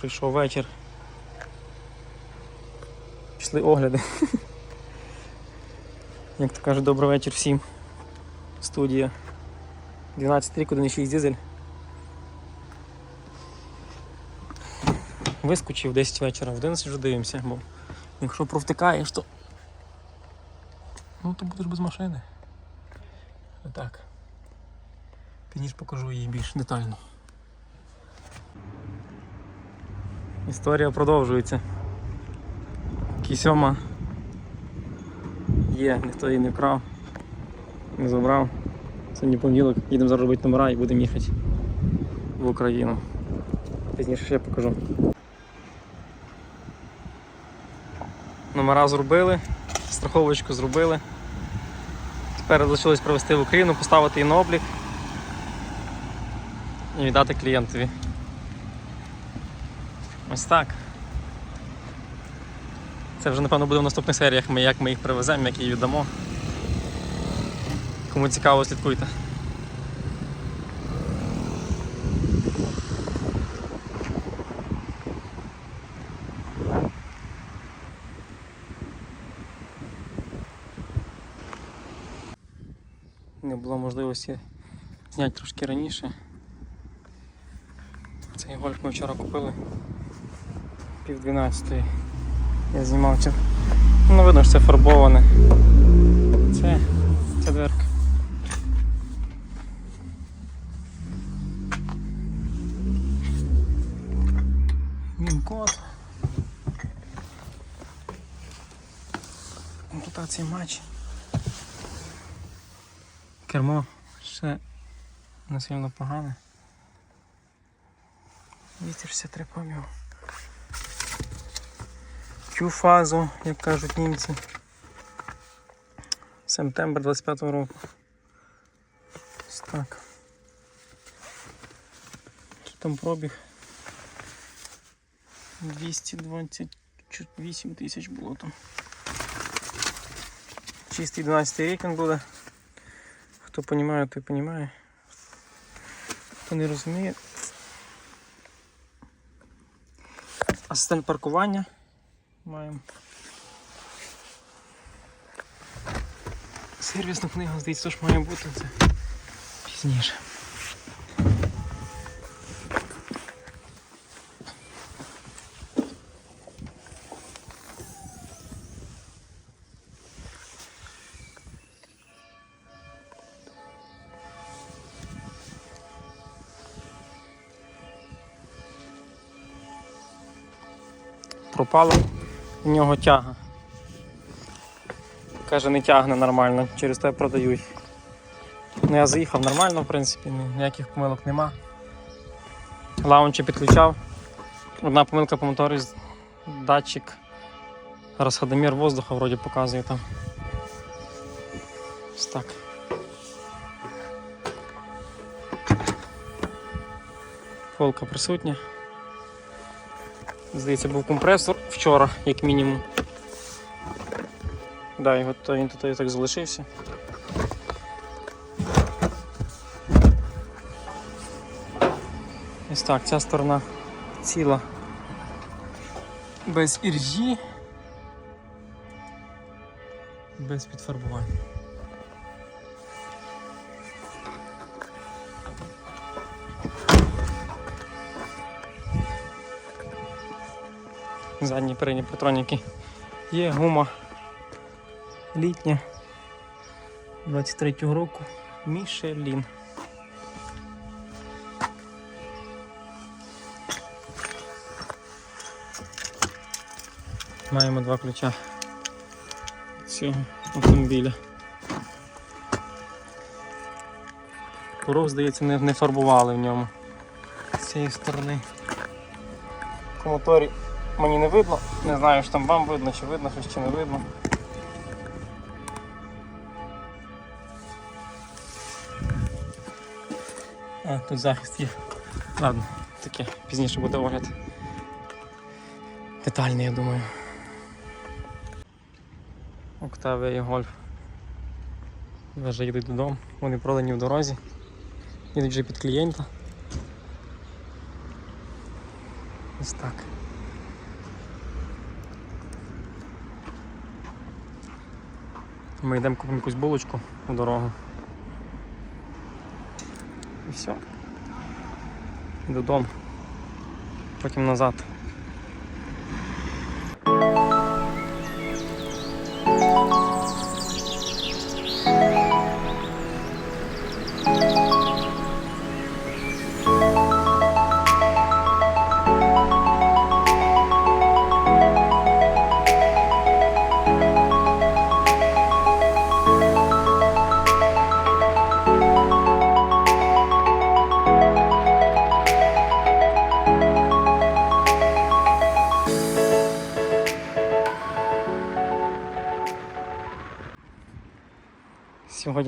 Прийшов вечір. Пішли огляди. Як то кажуть, добрий вечір всім. Студія. 12 рік, 1,6 дизель. Вискочив 10 вечора, в 11 вже дивимося, бо якщо провтикаєш, то. Ну то будеш без машини. Отак. Пізніше покажу її більш детально. Історія продовжується. Кісьома є, ніхто її не вкрав, не забрав. Сьогодні понеділок, їдемо зараз робити номера і будемо їхати в Україну. Пізніше ще покажу. Номера зробили, страховочку зробили. Тепер залишилось привезти в Україну, поставити її на облік і віддати клієнтові. Ось так. Це вже, напевно, буде в наступних серіях, ми, як ми їх привеземо, як їх віддамо. Кому цікаво, слідкуйте. Не було можливості зняти трошки раніше. Цей гольф ми вчора купили пів дванадцятої. Я знімав це. Ну видно, що це фарбоване. Це, це дверка. Він код. Комплектація матч. Кермо ще не сильно погане. 263 пробігу. Цю фазу, як кажуть німці. Сентембр 25-го року. Ось так. Який там пробіг? 228 тисяч було там. Чистий 12 рік він буде. Хто розуміє, той розуміє. Хто не розуміє. Асистент паркування маємо. Сервісна книга, здається, теж має бути це пізніше. Пропала у нього тяга. Каже, не тягне нормально, через те продають. Ну я заїхав нормально, в принципі, ніяких помилок нема. Лаунчі підключав. Одна помилка по моторі, датчик розходомір воздуха вроді показує там. Ось так. Полка присутня. Здається, був компресор вчора, як мінімум. Да, його то він тут так залишився. Ось так, ця сторона ціла без іржі, без підфарбувань. Задні передні патроніки є, гума літня 23-го року Мішелін. Маємо два ключа цього автомобіля. Порог, здається, не, не фарбували в ньому з цієї сторони. По моторі мені не видно, не знаю, що там вам видно, чи видно щось, чи не видно. А, тут захист є. Ладно, таке, пізніше буде огляд. Детальний, я думаю. Октавія і гольф. Вже їдуть додому, вони продані в дорозі. Їдуть вже під клієнта. Ось так. Ми йдемо купимо якусь булочку у дорогу. І все. І додому. Потім назад.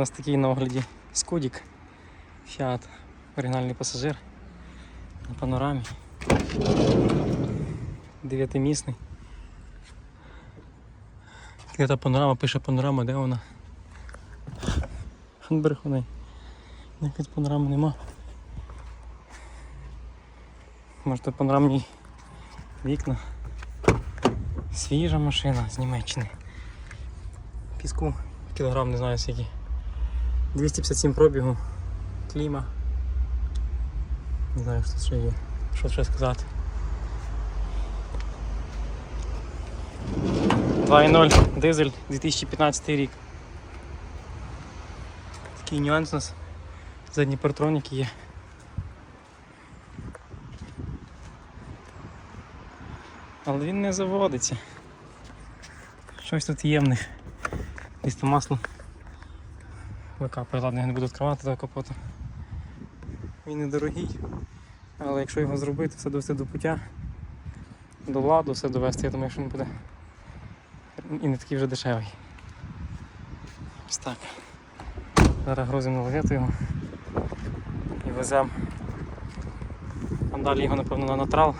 Нас такий на огляді скудік. Фіат, оригінальний пасажир на панорамі. Дев'ятимісний. Де та панорама, пише панорама, де вона? Брехуни. Якась панорами нема. Може то панорамні вікна. Свіжа машина з Німеччини. Піску кілограм не знаю скільки. 257 пробігу. Кліма. Не знаю, що ще є. Що ще сказати. 2.0 дизель 2015 рік. Такий нюанс у нас. Задні партроніки є. Але він не заводиться. Щось тут є в них. Десь там масло викапує. Ладно, я не буду відкривати того капоту. Він недорогий, але якщо його зробити, все довести до пуття, до ладу, все довести, я думаю, що він буде і не такий вже дешевий. Ось так. Зараз грузимо лавету його і веземо. А далі його напевно на натрал.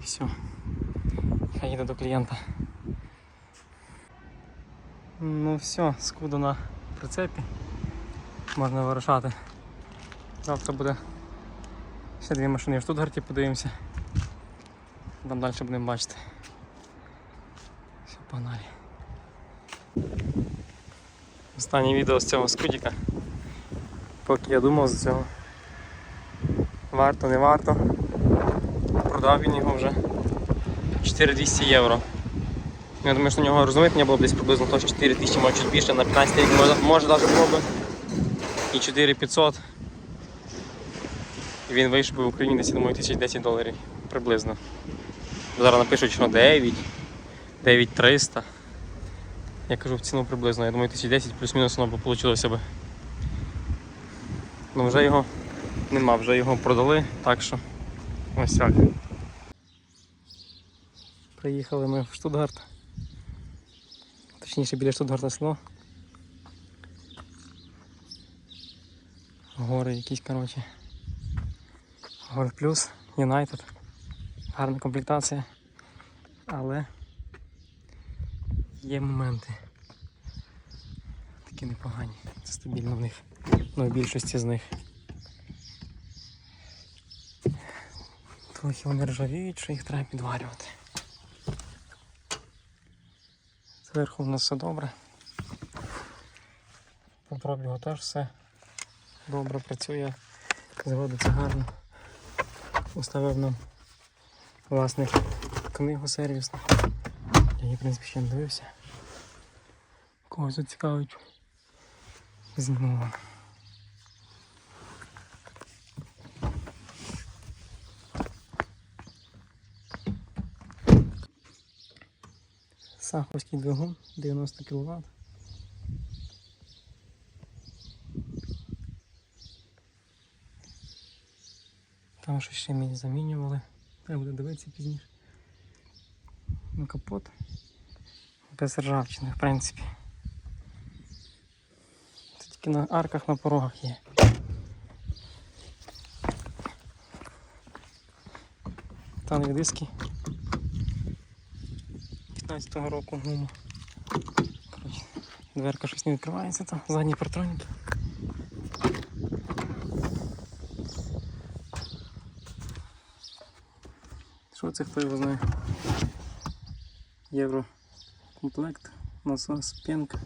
І все. Хай їде до клієнта. Ну все, скуда на прицепі. Можна вирушати. Завтра буде ще дві машини в Штутгарті, подивимося. Там далі будемо бачити. Все, погнали. Останнє відео з цього скудіка. Поки я думав з цього. Варто, не варто. Продав він його вже 4200 євро. Я думаю, що на нього розуміння було б десь приблизно теж 4 тисячі, може чуть більше, на 15 рік може, може навіть було б. І 4500. І він вийшов би в Україні десь, думаю, 1010 доларів приблизно. Зараз напишуть, що 9, 9300. Я кажу в ціну приблизно, я думаю 1010 плюс-мінус воно б вийшло би. Ну вже його нема, вже його продали, так що ось так. Приїхали ми в Штутгарт. Точніше біля Штутгарта село. Гори якісь, коротше. Гори плюс, Юнайтед. Гарна комплектація. Але є моменти. Такі непогані. Це стабільно в них. Ну, в більшості з них. Трохи вони ржавіють, що їх треба підварювати. Зверху в нас все добре. По пробігу теж все добре працює, заводиться гарно. Уставив нам власник книгу сервісну. Я її, в принципі, ще не дивився. Когось зацікавить. Вам. Саховський двигун 90 кВт. Там щось ще мені замінювали. Треба буде дивитися пізніше. Ну, капот. Без ржавчини, в принципі. Це тільки на арках на порогах є. Там є диски 15-го року гума. Дверка щось не відкривається там, задні партроніки. Що це хто його знає? Євро комплект, насос, пінка.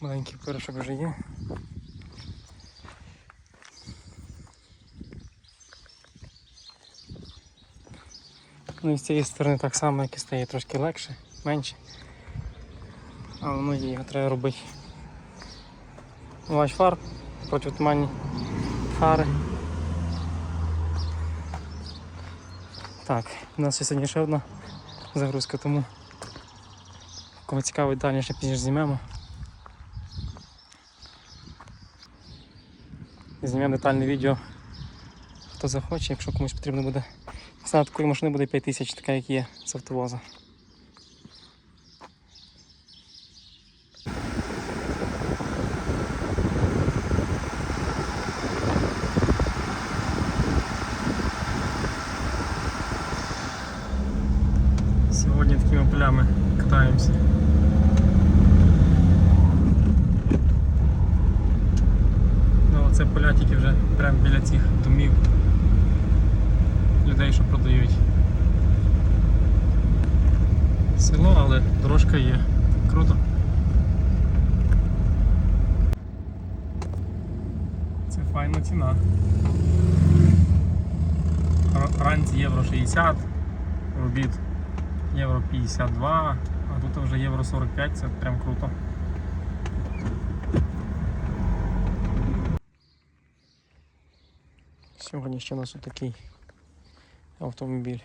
Маленький пирожок вже є. Ну і з цієї сторони так само, як і стає трошки легше, менше. Але ну його треба робити. Ваш фар, протитуманні фари. Так, у нас сьогодні ще одна загрузка, тому кому цікаво дальніше пізніше знімемо. Знімемо детальне відео. Хто захоче, якщо комусь потрібно буде. Ціна такої машини буде 5 тисяч, така як є з автовоза. Сьогодні такими полями катаємося. Ну, це поля тільки вже прямо біля цих домів людей, що продають. Село, але дорожка є. Круто. Це файна ціна. Ранці євро 60, в обід євро 52, а тут вже євро 45, це прям круто. Сьогодні ще у нас отакий автомобіль.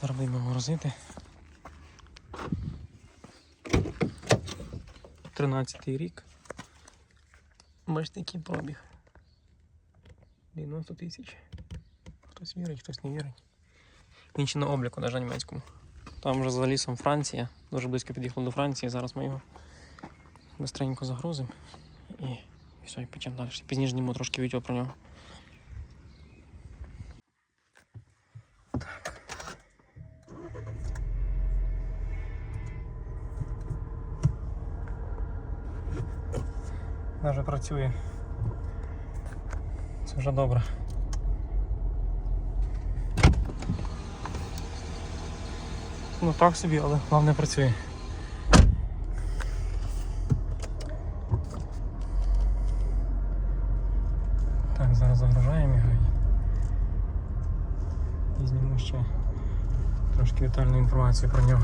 Зараз будемо його грузити. 13 рік. Бачите, який пробіг. 90 тисяч. Хтось вірить, хтось не вірить. Він ще на обліку, навіть на німецькому. Там вже за лісом Франція. Дуже близько під'їхали до Франції. Зараз ми його быстренько загрузимо і все, і почнемо далі. Пізніше зніму трошки відео про нього. Вже працює. Це вже добре. Ну так собі, але головне працює. Так, зараз загружаємо його і- зніму ще трошки детальну інформацію про нього.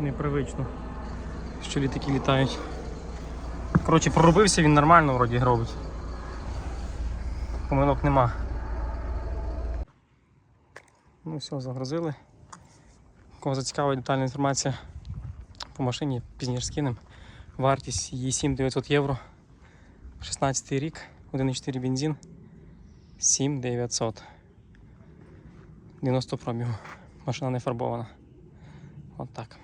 Непривично, що літаки літають. Коротше, проробився він нормально вроді робить. Помилок нема. Ну все, загрузили. Кого зацікавить детальна інформація по машині, пізніше скинемо. Вартість її 7900 євро. 16 рік, 1,4 бензин. 7900. 90 пробігу. Машина не фарбована. От так.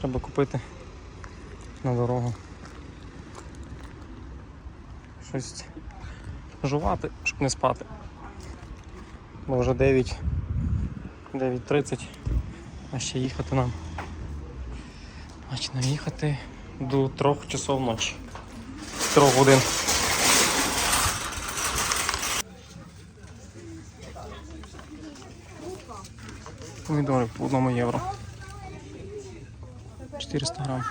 Треба купити на дорогу. Щось жувати, щоб не спати. Бо вже 9, 9.30, а ще їхати нам. Значить їхати до 3 часов ночі. 3 годин. Помідори по 1 євро. 400 грам.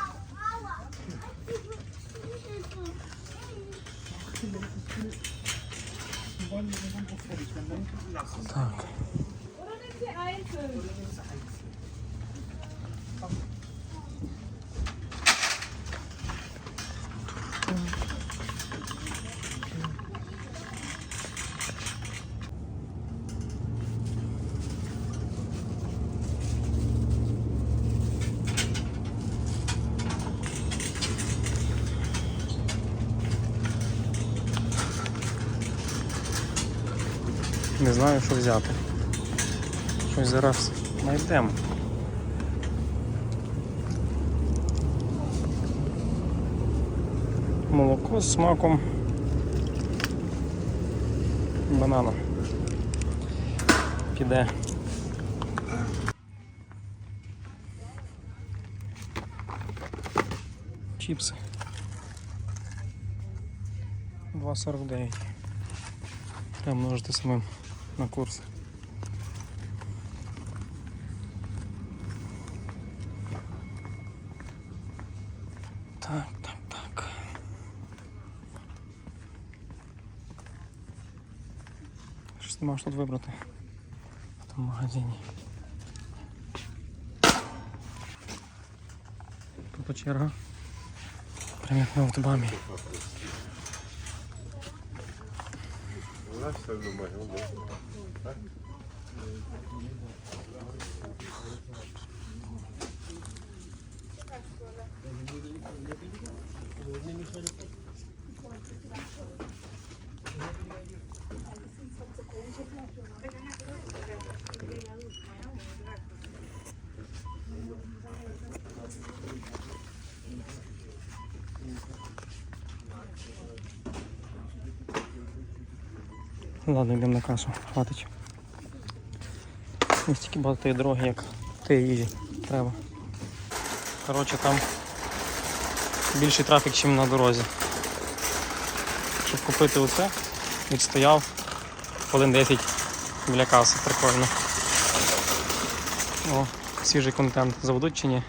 Так. Знаю, що взяти. щось зараз знайдемо. Молоко з смаком банана. Піде. Чіпси. 2,49. Треба множити самим на курс. Так, так, так. Щось нема що тут вибрати в тому магазині. Тут черга. Прямо як на Ладно, йдемо на касу, хватить. Не стільки багато тієї дороги, як тієї їжі треба. Коротше, там більший трафік, ніж на дорозі. Щоб купити оце, відстояв хвилин 10 біля каси, прикольно. О, свіжий контент. Заведуть чи ні?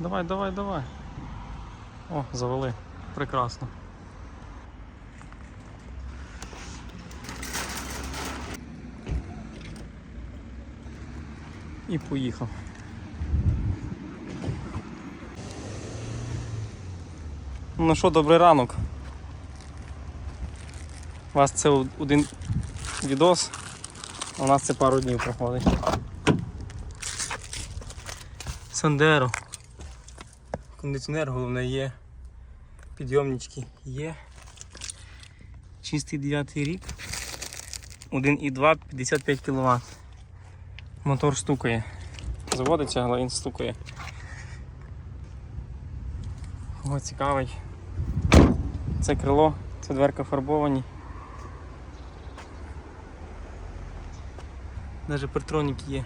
Давай, давай, давай. О, завели. Прекрасно. І поїхав. Ну що, добрий ранок. У вас це один відос, а у нас це пару днів проходить. Сандеро. Кондиціонер головне є. Підйомнички є. Чистий 9 рік. 1,2 55 кВт. Мотор стукає. Заводиться, але він стукає. О, цікавий. Це крило, це дверка фарбовані. Навіть партроніки є.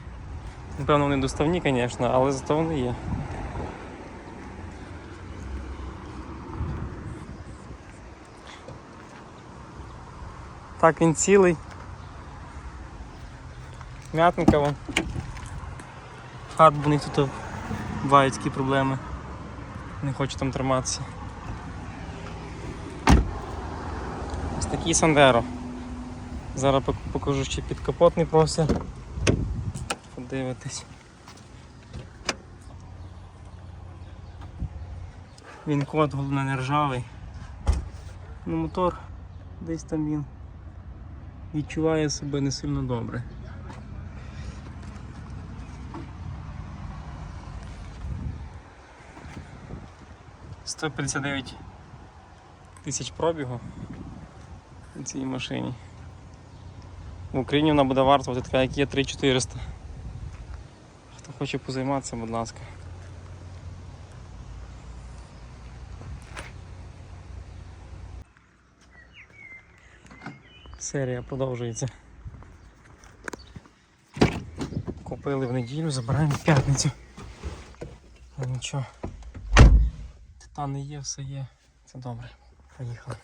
Напевно, вони доставні, звісно, але зато вони є. Так, він цілий. М'ятненька вон. Хат, бо у них тут бувають такі проблеми. Не хочу там триматися. Ось такий Сандеро. Зараз покажу ще підкапотний простір. Подивитись. Він код головне не ржавий. Ну мотор десь там він відчуває себе не сильно добре. Сто п'ятдесят дев'ять тисяч пробігу на цій машині. В Україні вона буде вартувати така, як є 3400. Хто хоче позайматися, будь ласка. Серія продовжується. Купили в неділю, забираємо в п'ятницю. Нічого. Титани є, все є. Це добре. Поїхали.